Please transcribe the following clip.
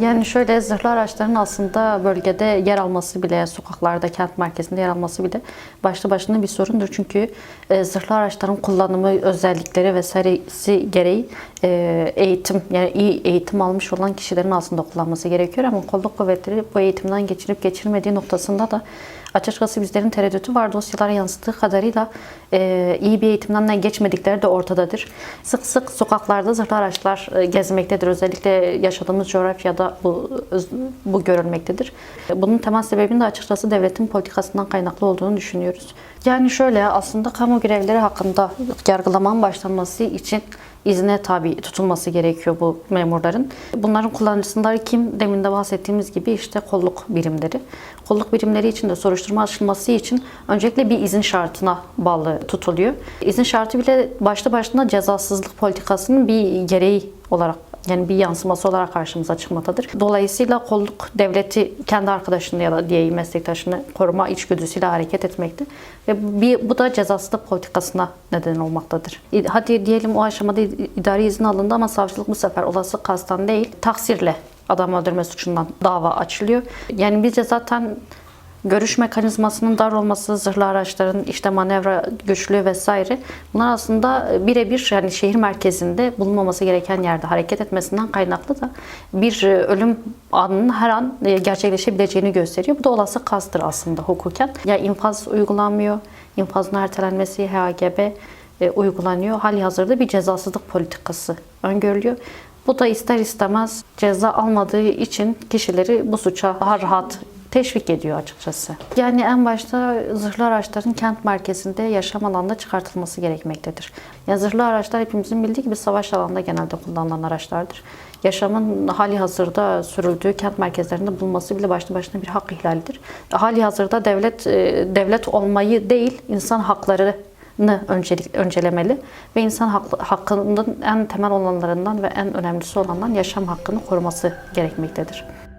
Yani şöyle zırhlı araçların aslında bölgede yer alması bile, sokaklarda, kent merkezinde yer alması bile başlı başına bir sorundur. Çünkü e, zırhlı araçların kullanımı, özellikleri vesairesi gereği e, eğitim, yani iyi eğitim almış olan kişilerin aslında kullanması gerekiyor. Ama kolluk kuvvetleri bu eğitimden geçirip geçirmediği noktasında da açıkçası bizlerin tereddütü var. Dosyalara yansıttığı kadarıyla e, iyi bir eğitimden geçmedikleri de ortadadır. Sık sık sokaklarda zırhlı araçlar e, gezmektedir. Özellikle yaşadığımız coğrafyada bu, bu görülmektedir. Bunun temel sebebinin de açıkçası devletin politikasından kaynaklı olduğunu düşünüyoruz. Yani şöyle aslında kamu görevleri hakkında yargılamanın başlanması için izne tabi tutulması gerekiyor bu memurların. Bunların kullanıcısında kim? Demin de bahsettiğimiz gibi işte kolluk birimleri. Kolluk birimleri için de soruşturma açılması için öncelikle bir izin şartına bağlı tutuluyor. İzin şartı bile başlı başına cezasızlık politikasının bir gereği olarak yani bir yansıması olarak karşımıza çıkmaktadır. Dolayısıyla kolluk devleti kendi arkadaşını ya da diğer meslektaşını koruma içgüdüsüyle hareket etmekte ve bir, bu da cezasızlık politikasına neden olmaktadır. Hadi diyelim o aşamada idari izin alındı ama savcılık bu sefer olası kastan değil taksirle adam öldürme suçundan dava açılıyor. Yani bizce zaten görüş mekanizmasının dar olması, zırhlı araçların işte manevra güçlüğü vesaire bunlar aslında birebir yani şehir merkezinde bulunmaması gereken yerde hareket etmesinden kaynaklı da bir e, ölüm anının her an e, gerçekleşebileceğini gösteriyor. Bu da olası kastır aslında hukuken. Ya infaz uygulanmıyor, infazın ertelenmesi HGB e, uygulanıyor. Hali hazırda bir cezasızlık politikası öngörülüyor. Bu da ister istemez ceza almadığı için kişileri bu suça daha rahat teşvik ediyor açıkçası. Yani en başta zırhlı araçların kent merkezinde yaşam alanında çıkartılması gerekmektedir. Yani zırhlı araçlar hepimizin bildiği gibi savaş alanında genelde kullanılan araçlardır. Yaşamın hali hazırda sürüldüğü kent merkezlerinde bulunması bile başlı başına bir hak ihlalidir. Hali hazırda devlet e, devlet olmayı değil, insan hakları öncelik, öncelemeli ve insan hak, hakkının en temel olanlarından ve en önemlisi olandan yaşam hakkını koruması gerekmektedir.